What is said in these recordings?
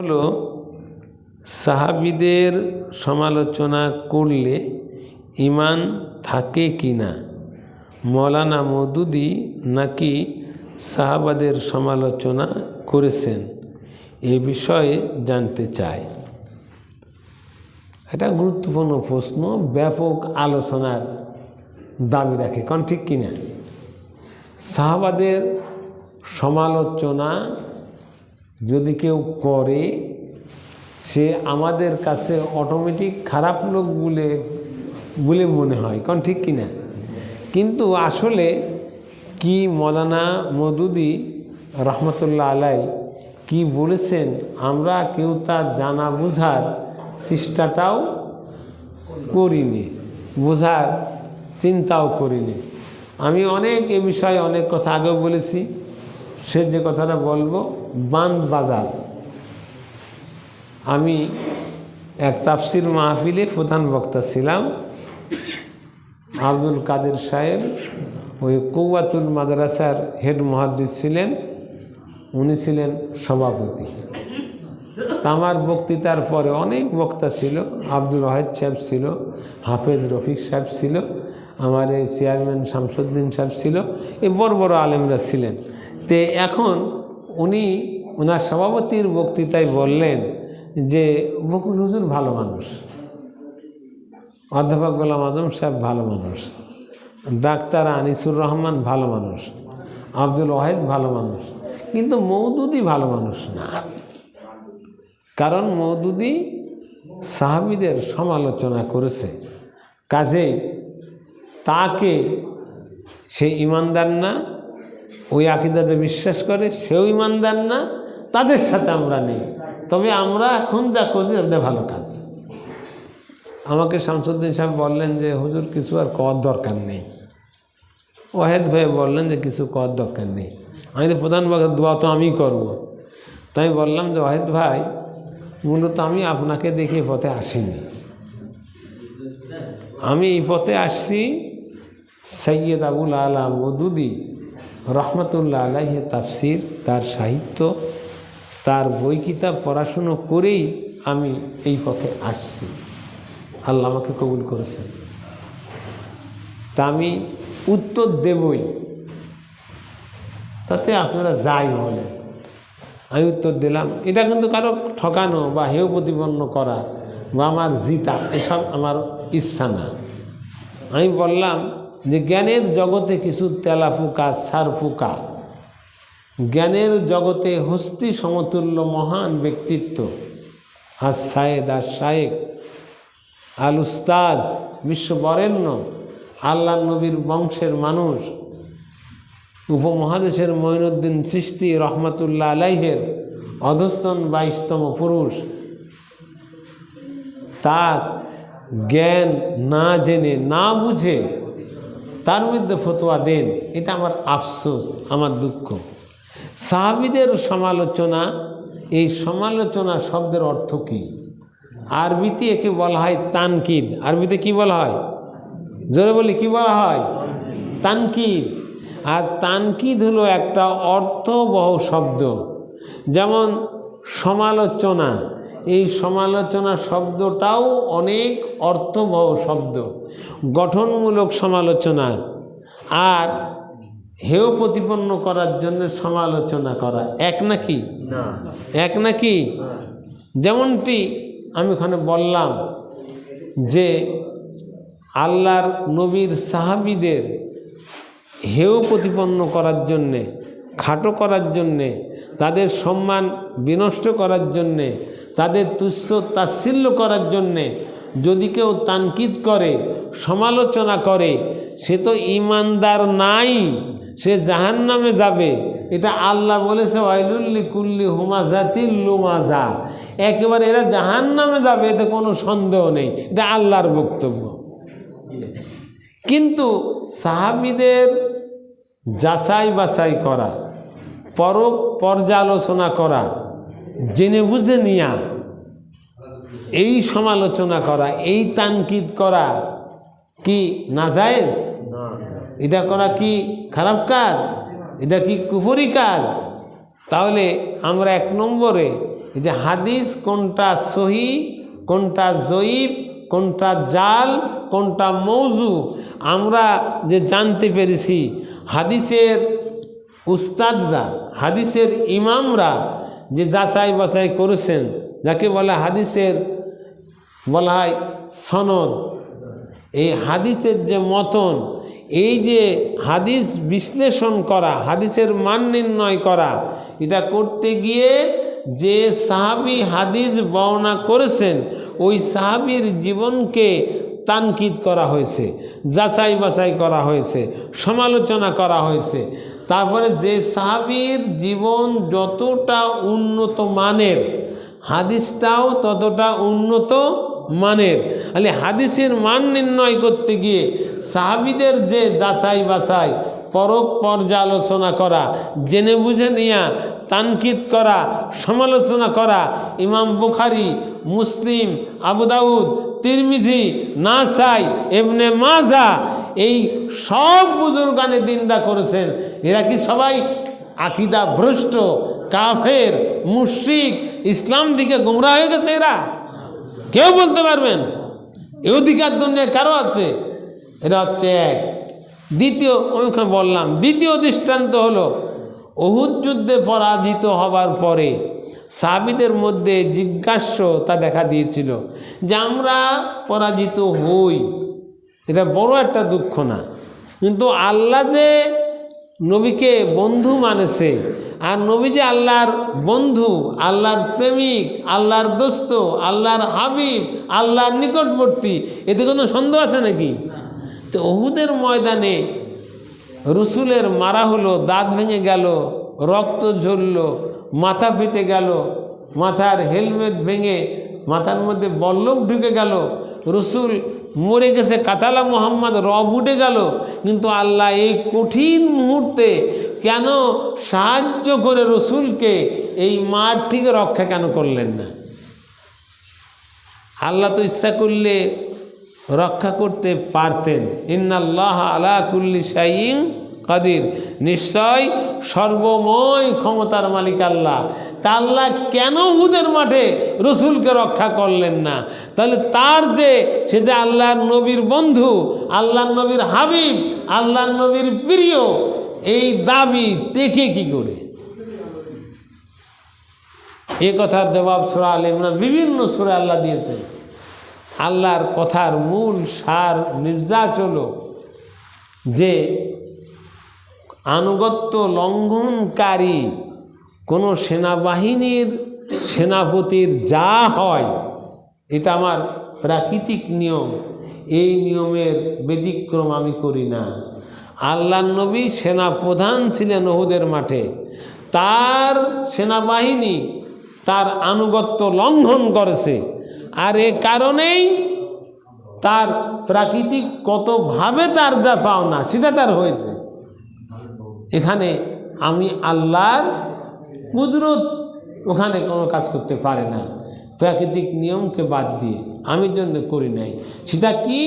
হলো, সাহাবিদের সমালোচনা করলে ইমান থাকে কি না? মৌলানা মদুদি নাকি সাহাবাদের সমালোচনা করেছেন? এ বিষয়ে জানতে চাই। এটা গুরুত্বপূর্ণ প্রশ্ন, ব্যাপক আলোচনার দাবি রাখে। কারণ ঠিক কিনা সাহাবাদের সমালোচনা যদি কেউ করে, সে আমাদের কাছে অটোমেটিক খারাপ লোক বলে বলে মনে হয়, কারণ ঠিক কিনা কিন্তু আসলে কি মৌলানা মদুদি রহমতুল্লাহ আলাই কি বলেছেন, আমরা কেউ তার জানা বোঝার চেষ্টাটাও করিনি, বোঝার চিন্তাও করিনি। আমি অনেক এ বিষয়ে অনেক কথা আগেও বলেছি। সে যে কথাটা বলব, বান বাজার আমি এক তাফসির মাহফিলে প্রধান বক্তা ছিলাম। আব্দুল কাদের সাহেব ওই কৌয়াতুল মাদ্রাসার হেড মহাদ্দিস ছিলেন। উনি ছিলেন সভাপতি। তামার বক্তৃতার পরে অনেক বক্তা ছিল, আব্দুল ওয়াহেদ সাহেব ছিল, হাফেজ রফিক সাহেব ছিল, আমার এই চেয়ারম্যান শামসুদ্দিন সাহেব ছিল এই বড় বড় আলেমরা ছিলেন। তে এখন উনি ওনার সভাপতির বক্তৃতায় বললেন যে বকুল হুজুর ভালো মানুষ। অধ্যাপক গোলাম আজম সাহেব ভালো মানুষ। ডাক্তার আনিসুর রহমান ভালো মানুষ। আব্দুল ওয়াহেদ ভালো মানুষ। কিন্তু মৌদুদি ভালো মানুষ না। কারণ মৌদুদি সাহাবিদের সমালোচনা করেছে। কাজেই তাকে সে ইমানদার না ওই আকিদাতে বিশ্বাস করে, সেও ইমানদার না, তাদের সাথে আমরা নেই। তবে আমরা এখন যা করি ওটা ভালো কাজ। আমাকে শামসুদ্দিন সাহেব বললেন যে, হুজুর, কিছু আর কর দরকার নেই। ওয়াহেদ ভাই বললেন যে, কিছু কর দরকার নেই। আমি তো প্রধান দোয়া তো আমি করব। তাই বললাম যে, ওয়াহেদ ভাই, মূলত আমি আপনাকে দেখে পথে আসিনি। আমি এই পথে আসছি সৈয়দ আবুল আলা মদুদি রহমতুল্লাহ আলাইহে তাফসির, তার সাহিত্য, তার বই কিতাব পড়াশুনো করেই আমি এই পথে আসছি। আল্লাহ আমাকে কবুল করেছেন। তা আমি উত্তর দেবই। তাতে আপনারা যাই বলেন। আমি উত্তর দিলাম। এটা কিন্তু কারও ঠকানো বা হেয় প্রতিপন্ন করা বা আমার জিতা, এসব আমার ইচ্ছা না। আমি বললাম যে জ্ঞানের জগতে কিছু তেলা পোকা, সার পোকা। জ্ঞানের জগতে হস্তি সমতুল্য মহান ব্যক্তিত্ব। আর সায়েদ আর শায়েক আল উস্তাজ বিশ্ববরেণ্য, আল্লাহ নবীর বংশের মানুষ, উপমহাদেশের মঈনুদ্দিন সৃষ্টি রহমতুল্লাহ আলাইহের অধস্তন বাইশতম পুরুষ। তার জ্ঞান না জেনে, না বুঝে তার মধ্যে ফতোয়া দেন, এটা আমার আফসোস, আমার দুঃখ। সাহাবিদের সমালোচনা, এই সমালোচনা শব্দের অর্থ কী? আরবিতে একে বলা হয় তানকিদ। আরবিতে কি বলা হয়? জোরে বলি, কি বলা হয়? তানকিদ। আর তানকিদ হলো একটা অর্থবহ শব্দ, যেমন সমালোচনা। এই সমালোচনা শব্দটাও অনেক অর্থবহ শব্দ গঠনমূলক সমালোচনা আর হেয় প্রতিপন্ন করার জন্য সমালোচনা করা। এক নাকি? না। এক নাকি? যেমনটি আমি ওখানে বললাম যে আল্লাহর নবীর সাহাবিদের হেয় প্রতিপন্ন করার জন্যে খাটো করার জন্যে তাদের সম্মান বিনষ্ট করার জন্যে তাদের তুচ্ছ তাচ্ছিল্য করার জন্যে যদি কেউ তানকিদ করে, সমালোচনা করে, সে তো ইমানদার নাই, সে জাহান নামে যাবে। এটা আল্লাহ বলেছে ওয়াইলুল্লি কুল্লি হুমাজাতিল লুমাজা। একেবারে এরা জাহান নামে যাবে, এতে কোনো সন্দেহ নেই। এটা আল্লাহর বক্তব্য। কিন্তু সাহাবিদের যাচাই বাছাই করা পর পর্যালোচনা করা জেনে বুঝে নিয়া এই সমালোচনা করা এই তানকিদ করা কি না। যায় এটা করা কি খারাপ কাজ? এটা কি কুফরি কাজ? তাহলে আমরা এক নম্বরে যে হাদিস কোনটা সহি কোনটা জয়ীব কোনটা জাল কোনটা মৌজু আমরা যে জানতে পেরেছি হাদিসের উস্তাদরা হাদিসের ইমামরা যে যাচাই বাছাই করেছেন, যাকে বলে হাদিসের, বলা হয় সনদ। এই হাদিসের যে মতন, এই যে হাদিস বিশ্লেষণ করা, হাদিসের মান নির্ণয় করা, এটা করতে গিয়ে যে সাহাবি হাদিস বর্ণনা করেছেন, ওই সাহাবির জীবনকে তানকিদ করা হয়েছে যাচাই বাছাই করা হয়েছে, সমালোচনা করা হয়েছে। তারপরে যে সাহাবির জীবন যতটা উন্নত মানের, হাদিসটাও ততটা উন্নত মানের। তাহলে হাদিসের মান নির্ণয় করতে গিয়ে সাহাবিদের যে যাচাই বাছাই পরক পর্যালোচনা করা, জেনে বুঝে নেয়া, তানকিদ করা, সমালোচনা করা, ইমাম বুখারি, মুসলিম, আবু দাউদ, তিরমিজি, নাসাই এমনে মাজা এই সব বুজুর্গানে দিনটা করেছেন। এরা কি সবাই আকিদা ভ্রষ্ট, কাফের, মুশরিক, ইসলাম দিকে গুমরা হয়ে গেছে এরা? কেউ বলতে পারবেন? এ অধিকার দুনিয়ায় কারও আছে? এটা হচ্ছে এক। দ্বিতীয় ওইখানে বললাম, দ্বিতীয় দৃষ্টান্ত হলো অহুদ যুদ্ধে পরাজিত হবার পরে সাবিদের মধ্যে জিজ্ঞাস্য তা দেখা দিয়েছিল যে, আমরা পরাজিত হই। এটা বড় একটা দুঃখ না। কিন্তু আল্লাহ যে নবীকে বন্ধু মানেছে, আর নবী যে আল্লাহর বন্ধু, আল্লাহর প্রেমিক, আল্লাহর দোস্ত, আল্লাহর হাবিব, আল্লাহর নিকটবর্তী এতে কোনো সন্দেহ আছে নাকি? তো অহুদের ময়দানে রসুলের মারা হলো, দাঁত ভেঙে গেল, রক্ত ঝরল, মাথা ফেটে গেল, মাথার হেলমেট ভেঙে মাথার মধ্যে বল্লভ ঢুকে গেল, রসুল মরে গেছে। কাতালা মোহাম্মদ রব উঠে গেল। কিন্তু আল্লাহ এই কঠিন মুহূর্তে কেন সাহায্য করে রসুলকে এই মাঠ থেকে রক্ষা কেন করলেন না? আল্লাহ তো ইচ্ছা করলে রক্ষা করতে পারতেন। ইন্নাল্লাহ আলা কুল্লি শাইন কাদির। নিশ্চয় সর্বময় ক্ষমতার মালিক আল্লাহ। তা আল্লাহ কেন হুদের মাঠে রসুলকে রক্ষা করলেন না? তাহলে তার যে, সে যে আল্লাহর নবীর বন্ধু, আল্লাহর নবীর হাবিব, আল্লাহর নবীর প্রিয়, এই দাবি দেখে কি করে? এ কথার জবাব সুরা আল ইমরান বিভিন্ন সুরা আল্লাহ দিয়েছে। আল্লাহর কথার মূল সার নির্যাস হলো যে আনুগত্য লঙ্ঘনকারী কোনো সেনাবাহিনীর সেনাপতির যা হয়, এটা আমার প্রাকৃতিক নিয়ম। এই নিয়মের ব্যতিক্রম আমি করি না। আল্লাহ নবী সেনাপ্রধান ছিলেন ওহুদের মাঠে। তার সেনাবাহিনী তার আনুগত্য লঙ্ঘন করেছে। আর এ কারণেই তার প্রাকৃতিক কতভাবে তার যা পাওনা, সেটা তার হয়েছে। এখানে আমি আল্লাহর কুদরত ওখানে কোনো কাজ করতে পারে না। প্রাকৃতিক নিয়মকে বাদ দিয়ে আমি জন্য করি নাই। সেটা কি?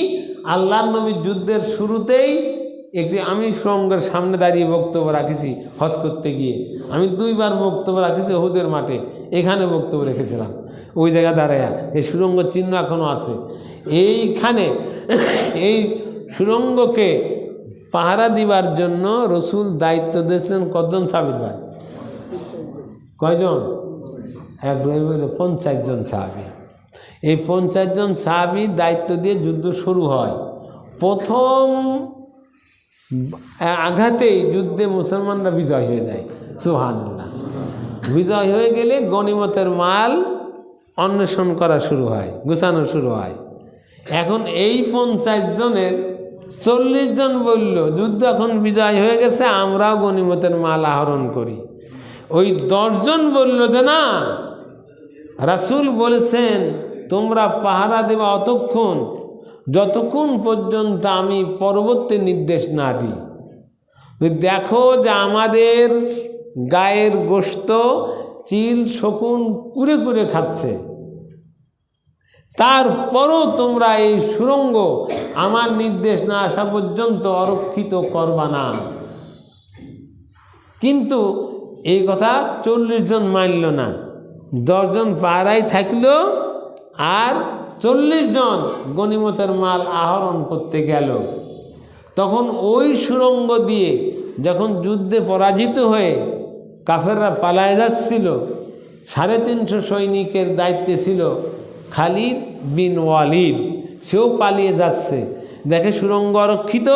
আল্লাহর নবীর যুদ্ধের শুরুতেই একটি আমি সঙ্গের সামনে দাঁড়িয়ে বক্তব্য রাখেছি হজ করতে গিয়ে। আমি দুইবার বক্তব্য রাখেছি ওহুদের মাঠে, এখানে বক্তব্য রেখেছিলাম। ওই জায়গা দাঁড়ায় এই সুরঙ্গ চিহ্ন এখনও আছে। এইখানে, এই সুরঙ্গকে পাহারা দিবার জন্য রসুল দায়িত্ব দিয়েছিলেন কতজন সাবির ভাই? কয়জন? এক পঞ্চাশ জন সাহাবি। এই পঞ্চাশ জন সাহাবি দায়িত্ব দিয়ে যুদ্ধ শুরু হয়। প্রথম আঘাতেই যুদ্ধে মুসলমানরা বিজয় হয়ে যায়। সুহান বিজয় হয়ে গেলে গণিমতের মাল অন্বেষণ করা শুরু হয়, গুছানো শুরু হয়। এখন এই পঞ্চাশ জনের চল্লিশ জন বলল, যুদ্ধ এখন বিজয় হয়ে গেছে, আমরাও গণিমতের মাল আহরণ করি। ওই দশজন বলল যে না রাসুল বলেছেন, তোমরা পাহারা দেবা অতক্ষণ, যতক্ষণ পর্যন্ত আমি পরবর্তী নির্দেশ না দিই। দেখো যে আমাদের গায়ের গোস্ত চিল শকুন কুড়ে কুড়ে খাচ্ছে। তারপরও তোমরা এই সুরঙ্গ আমার নির্দেশ না আসা পর্যন্ত অরক্ষিত করবা না। কিন্তু এই কথা চল্লিশ জন মানল না। দশজন পাহারাই থাকল আর চল্লিশ জন গনিমতের মাল আহরণ করতে গেল। তখন ওই সুরঙ্গ দিয়ে যখন যুদ্ধে পরাজিত হয়ে কাফেররা পালায় যাচ্ছিল, সাড়ে তিনশো সৈনিকের দায়িত্বে ছিল খালিদ বিন ওয়ালিদ। সেও পালিয়ে যাচ্ছে। দেখে সুরঙ্গ অরক্ষিত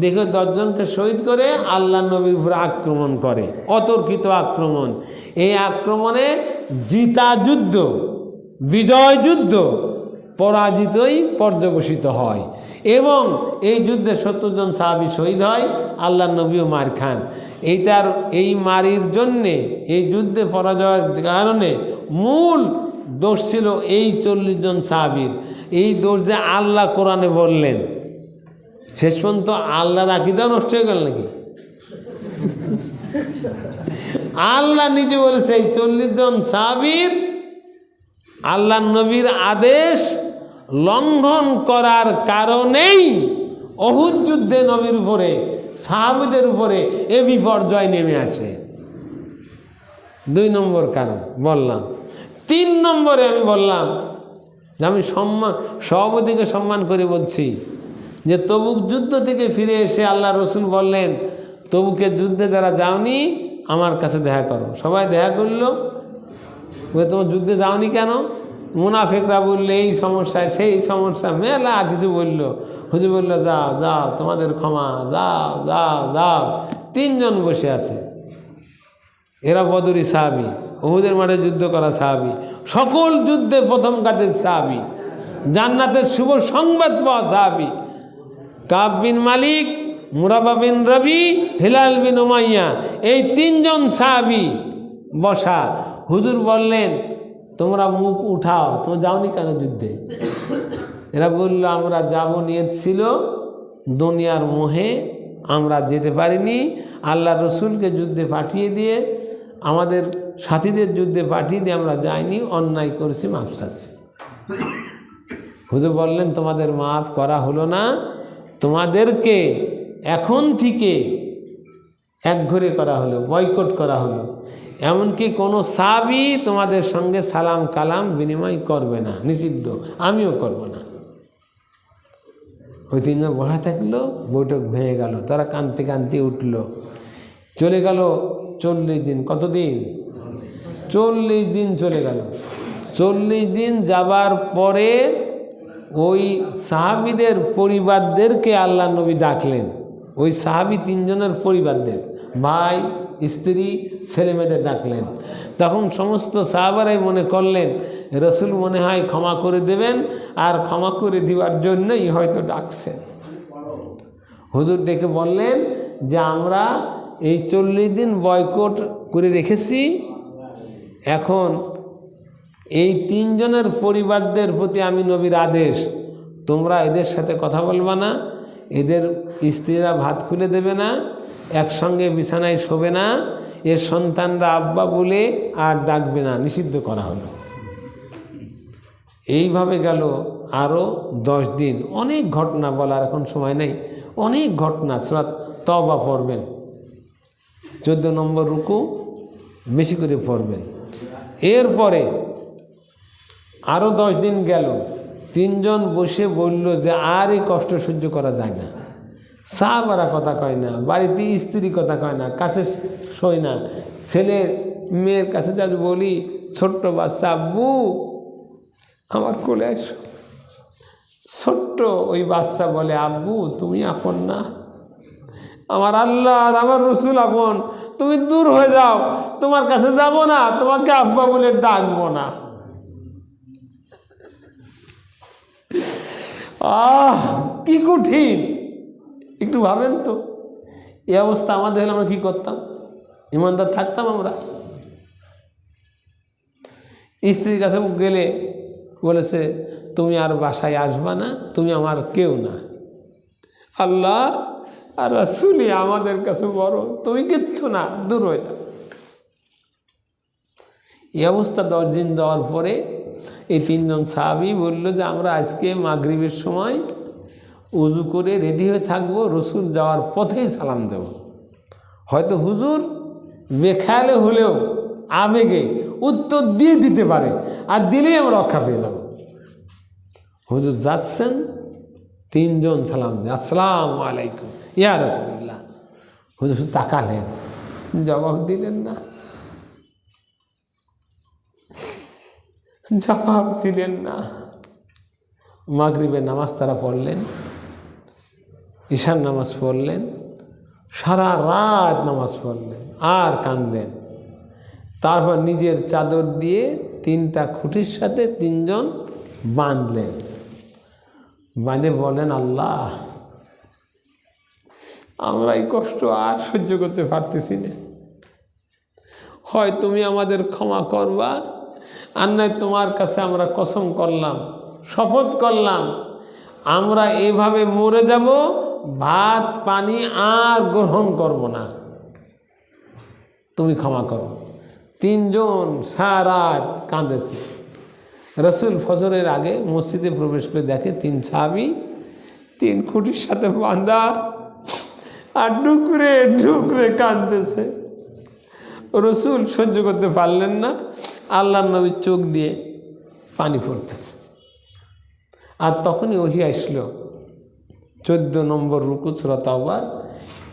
দেখে দশজনকে শহীদ করে আল্লাহ নবীর উপরে আক্রমণ করে। অতর্কিত আক্রমণ। এই আক্রমণে জিতা যুদ্ধ, বিজয় যুদ্ধ পরাজিতই পর্যবসিত হয় এবং এই যুদ্ধে সত্তর জন সাহাবি শহীদ হয়, আল্লাহ নবীও মার খান। এইটার এই মারির জন্যে, এই যুদ্ধে পরাজয়ের কারণে মূল দোষ ছিল এই চল্লিশ জন সাহাবির। এই দোষ যে আল্লাহ কোরআনে বললেন। শেষ পর্যন্ত আল্লাহর আকিদা নষ্ট হয়ে গেল নাকি? আল্লাহ নিজে বলেছে, এই চল্লিশ জন সাহাবির আল্লাহ নবীর আদেশ লঙ্ঘন করার কারণেই অহুদ যুদ্ধে নবীর উপরে, সাহাবিদের উপরে এ বিপর্যয় নেমে আসে। দুই নম্বর কারণ, বললাম। তিন নম্বরে আমি বললাম যে আমি সম্মান সভাপতিকে সম্মান করে বলছি। যে তবুক যুদ্ধ থেকে ফিরে এসে আল্লাহ রসুল বললেন, তবুকে যুদ্ধে যারা যাওনি, আমার কাছে দেখা করো। সবাই দেখা করল। তোমার যুদ্ধে যাওনি কেন? মুনাফেকরা বললে, এই সমস্যা, সেই সমস্যা, মেলা কিছু বলল। হুজুর বলল, যাও যাও, তোমাদের ক্ষমা, যাও যাও যাও। তিনজন বসে আছে। এরা বদরি সাহাবি ওহুদের মাঠে যুদ্ধ করা সাহাবি, সকল যুদ্ধে প্রথম কাজের সাহাবি, জান্নাতের শুভ সংবাদ পাওয়া সাহাবি। কাব বিন মালিক, মুরাবা বিন রবি, হিলাল বিন উমাইয়া, এই তিনজন সাহাবি বসা। হুজুর বললেন, তোমরা মুখ উঠাও, তোমরা যাওনি কেন যুদ্ধে? এরা বলল, আমরা যাব নিয়ত ছিল, দুনিয়ার মোহে আমরা যেতে পারিনি। আল্লাহ রসুলকে যুদ্ধে পাঠিয়ে দিয়ে, আমাদের সাথীদের যুদ্ধে পাঠিয়ে দিয়ে আমরা যাইনি, অন্যায় করেছি মাপ চাচ্ছি। হুজুর বললেন, তোমাদের মাফ করা হলো না তোমাদেরকে এখন থেকে একঘরে করা হলো, বয়কট করা হলো। এমনকি কোনো সাবই তোমাদের সঙ্গে সালাম কালাম বিনিময় করবে না, নিষিদ্ধ। আমিও করব না। ওই তিনজন বসা থাকল, বৈঠক ভেঙে গেল। তারা কানতে কানতে উঠল। চলে গেল চল্লিশ দিন। কতদিন? চল্লিশ দিন চলে গেল। চল্লিশ দিন যাবার পরে ওই সাহাবিদের পরিবারদেরকে আল্লাহ নবী ডাকলেন। ওই সাহাবি তিনজনের পরিবারদের, ভাই, স্ত্রী, ছেলেমেয়েদের ডাকলেন। তখন সমস্ত সাহাবারাই মনে করলেন, রসুল মনে হয় ক্ষমা করে দেবেন আর ক্ষমা করে দেওয়ার জন্যই হয়তো ডাকছেন। হুজুর ডেকে বললেন যে, আমরা এই চল্লিশ দিন বয়কট করে রেখেছি। এখন এই তিনজনের পরিবারদের প্রতি আমি নবীর আদেশ। তোমরা এদের সাথে কথা বলবা না, এদের স্ত্রীরা ভাত খুলে দেবে না, একসঙ্গে বিছানায় শোবে না এর সন্তানরা আব্বা বলে আর ডাকবে না, নিষিদ্ধ করা হলো। এইভাবে গেল আরও দশ দিন। অনেক ঘটনা বলার এখন সময় নেই। অনেক ঘটনা, সুরাত তবা পড়বেন। চোদ্দ নম্বর রুকু বেশি করে পড়বেন। এরপরে আরও দশ দিন গেল। তিনজন বসে বলল যে আর এই কষ্ট সহ্য করা যায় না। সাহাবারা কথা কয় না, বাড়িতে স্ত্রী কথা কয় না, কাছে শোয় না। ছেলে মেয়ের কাছে যা বলি, ছোট্ট বাচ্চা, আব্বু, আমার কোলে এসো। ছোট্ট ওই বাচ্চা বলে, আব্বু, তুমি আপন না। আমার আল্লাহ আর আমার রসুল আপন। তুমি দূর হয়ে যাও। তোমার কাছে যাব না, তোমাকে আব্বা বলে ডাকবো না। আহ, কি কঠিন। একটু ভাবেন তো। এই অবস্থা আমাদের হলে আমরা কী করতাম? ইমানদার থাকতাম আমরা। স্ত্রীর কাছে গেলে বলেছে, তুমি আর বাসায় আসবা না, তুমি আমার কেউ না। আল্লাহ আর রাসুলি আমাদের কাছে বড়। তুমি কিচ্ছু না, দূর হয়ে যাও। এই অবস্থা দশ দিন দেওয়ার পরে এই তিনজন সাহাবি বলল যে, আমরা আজকে মাগরিবের সময় উজু করে রেডি হয়ে থাকব, রসুল যাওয়ার পথেই সালাম দেব। হয়তো হুজুর বেখেয়ালে হলেও আবেগে উত্তর দিয়ে দিতে পারে, আর দিলেই আমরা রক্ষা পেয়ে যাব। হুজুর যাচ্ছেন, তিনজন সালাম দিয়ে আসসালাম আলাইকুম, ইয়া রসুল্লাহ হুজুর তাকালেন, জবাব দিলেন না। জবাব দিলেন না। মাগরিবের নামাজ তারা পড়লেন ঈশান নামাজ পড়লেন, সারা রাত নামাজ পড়লেন, আর কাঁদলেন। তারপর নিজের চাদর দিয়ে তিনটা খুঁটির সাথে তিনজন বাঁধলেন। বাঁধে বলেন আল্লাহ, আমরা এই কষ্ট আর সহ্য করতে পারতেছি না। হয় তুমি আমাদের ক্ষমা করবা আর নয় তোমার কাছে আমরা কসম করলাম, শপথ করলাম, আমরা এভাবে মরে যাব, ভাত, পানি আর গ্রহণ করব না। তুমি ক্ষমা করো। তিনজন সারাত কাঁদেছে। রসুল ফজরের আগে মসজিদে প্রবেশ করে দেখে তিন ছাবি তিন খুঁটির সাথে বাঁধা আর ডুকরে ডুকরে কাঁদতেছে। রসুল সহ্য করতে পারলেন না। আল্লাহ নবীর চোখ দিয়ে পানি পড়তেছে। আর তখনই ওহি আসলো চোদ্দ নম্বর রুকু সুরতাওয়ার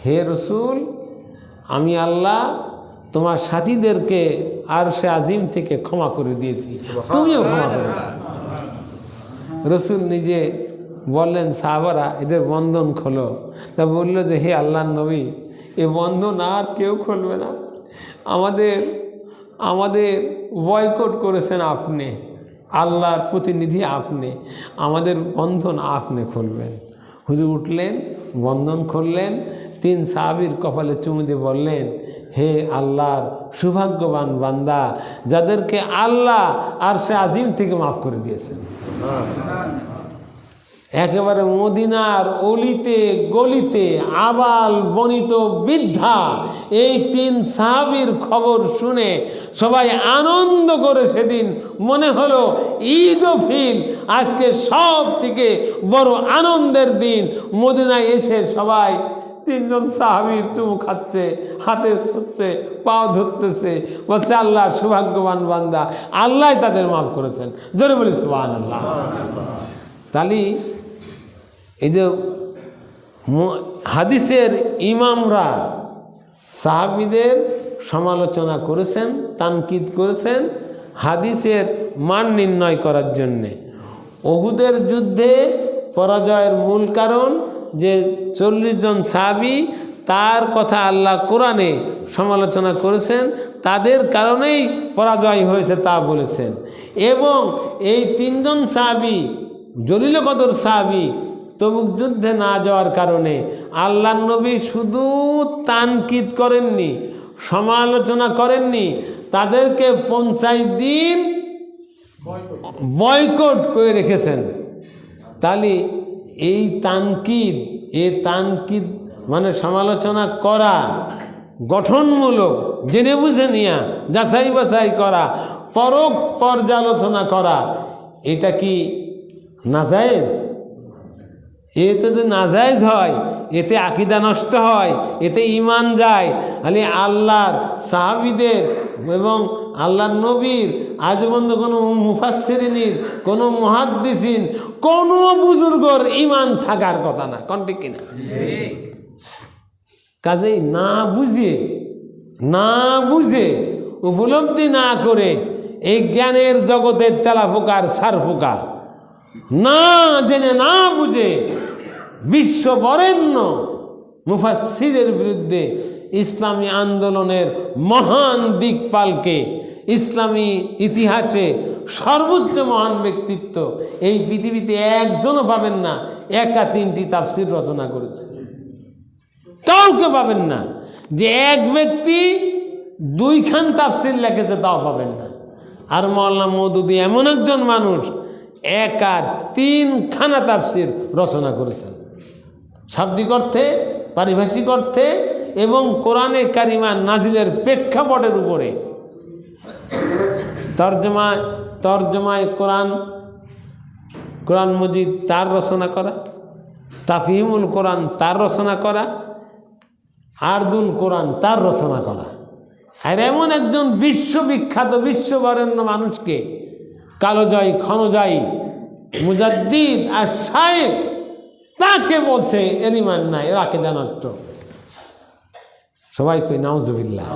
হে রসুল আমি আল্লাহ তোমার সাথীদেরকে আর সে আজিম থেকে ক্ষমা করে দিয়েছি। তুমিও ক্ষমা করে রসুল নিজে বললেন সাহাবারা এদের বন্ধন খোলো। তা বলল যে হে আল্লাহ নবী এ বন্ধন আর কেউ খুলবে না। আমাদের আমাদের বয়কট করেছেন আপনি, আল্লাহর প্রতিনিধি আপনি, আমাদের বন্ধন আপনি খুলবেন। হুজুর উঠলেন, বন্ধন খুললেন, তিন সাহাবির কপালে চুমু দিয়ে বললেন, হে আল্লাহর সৌভাগ্যবান বান্দা, যাদেরকে আল্লাহ আর সে আজিম থেকে মাফ করে দিয়েছেন। একেবারে মদিনার অলিতে, গলিতে আবাল বনিত বৃদ্ধা এই তিন সাহাবির খবর শুনে সবাই আনন্দ করে সেদিন মনে হলো ঈদ ফিল। আজকে সব থেকে বড় আনন্দের দিন। মদিনায় এসে সবাই তিনজন সাহাবির চুমু খাচ্ছে, হাতে ছুটছে পাও ধরতেছে। বলছে, আল্লাহ সৌভাগ্যবান বান্দা, আল্লাহ তাদের মাফ করেছেন। জোরে বলি আল্লাহ তাহলে এই যে হাদিসের ইমামরা সাহাবিদের সমালোচনা করেছেন, তানকিদ করেছেন, হাদিসের মান নির্ণয় করার জন্যে। ওহুদের যুদ্ধে পরাজয়ের মূল কারণ যে চল্লিশ জন সাহাবি তার কথা আল্লাহ কোরআনে সমালোচনা করেছেন, তাদের কারণেই পরাজয় হয়েছে তা বলেছেন। এবং এই তিনজন সাহাবি জলিল কদর সাহাবি তবুক যুদ্ধে না যাওয়ার কারণে আল্লাহ নবী শুধু তানকিদ করেননি, সমালোচনা করেননি, তাদেরকে পঞ্চাশ দিন বয়কট করে রেখেছেন। তাহলে এই তানকিদ এ তানকিদ মানে সমালোচনা করা গঠনমূলক, জেনে বুঝে নিয়া, যাচাই বাছাই করা পরক পর্যালোচনা করা, এটা কি নাজায়েজ? এতে যদি নাজায়জ হয়, এতে আকিদা নষ্ট হয়, এতে ইমান যায়, খালি আল্লাহর সাহাবিদের এবং আল্লাহর নবীর আজ পর্যন্ত কোনো মুফাসসিরিনীর, কোনো মহাদ্দিসিন, কোনো বুজুর্গর ইমান থাকার কথা না। কন্টি কিনা? কাজেই না বুঝে না বুঝে উপলব্ধি না করে এই জ্ঞানের জগতের তেলা পোকার সার পোকা না জেনে না বুঝে বিশ্ব বরেণ্য মুফাসিরের বিরুদ্ধে ইসলামী আন্দোলনের মহান দিকপালকে ইসলামী ইতিহাসে সর্বোচ্চ মহান ব্যক্তিত্ব এই পৃথিবীতে একজনও পাবেন না। একা তিনটি তাফসির রচনা করেছে। কাউকে পাবেন না। যে এক ব্যক্তি দুইখান তাফসির লেখেছে তাও পাবেন না। আর মৌলানা মৌদুদি এমন একজন মানুষ, একা তিনখানা তাফসির রচনা করেছেন। শাব্দিক অর্থে, পারিভাষিক অর্থে এবং কোরআনে কারিমা নাজিলের প্রেক্ষাপটের উপরে। তর্জমায় তর্জমায় কোরআন কোরআন মজিদ তার রচনা করা তাফিমুল কোরআন তার রচনা করা, আরদুল কোরআন তার রচনা করা। আর এমন একজন বিশ্ববিখ্যাত, বিশ্ববরেণ্য মানুষকে কালোজয়, ক্ষণজয়, মুজাদ্দিদ আর শায়েক তাকে বলছে এলিমান নাই রাকে দেন সবাই কই নাউজুবিল্লাহ।